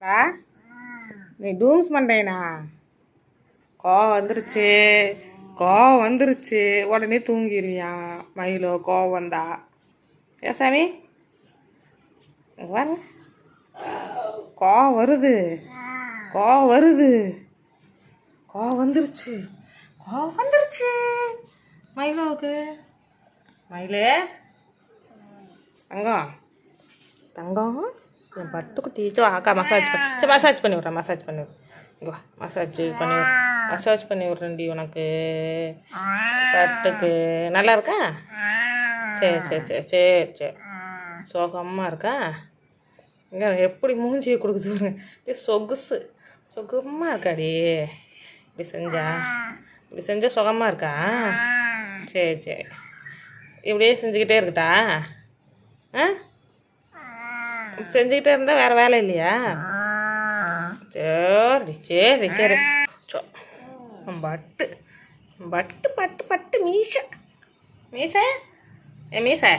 டா நீ டூம்ஸ் பண்ணுறேனா கோவம் வந்துருச்சு. கோவம் வந்துருச்சு. உடனே தூங்கிடுவியா மயிலோ கோவம் வந்தா? ஏ சாமி? இங்க கோவம் வருது. கோவம் வருது. கோவம் வந்துருச்சு. கோவம் வந்துருச்சு. மயிலோவுக்கு. மயிலே. தங்கம். தங்கம்? என் பட்டுக்குட்டி சோ அக்கா மசாஜ் பண்ணி சரி மசாஜ் பண்ணி விட்றேன் மசாஜ் பண்ணி விட்றேன் இங்கே வா மசாஜ் பண்ணி மசாஜ் பண்ணி விட்றேன்டி உனக்கு பட்டுக்கு நல்லா இருக்கா சரி சரி சரி சரி சரி சோகமாக இருக்கா இங்கே எப்படி மூஞ்சியை கொடுக்குது பாருங்க அப்படியே சொகுசு சுகமாக இருக்காடி இப்படி செஞ்சா இப்படி செஞ்சால் சுகமாக இருக்கா சரி சரி இப்படியே செஞ்சுக்கிட்டே இருக்கட்டா ஆ செஞ்சுக்கிட்டே இருந்தால் வேறு வேலை இல்லையா? சரி சரி சரி. பட்டு பட்டு பட்டு பட்டு மீச. மீச? ஏ மீசை?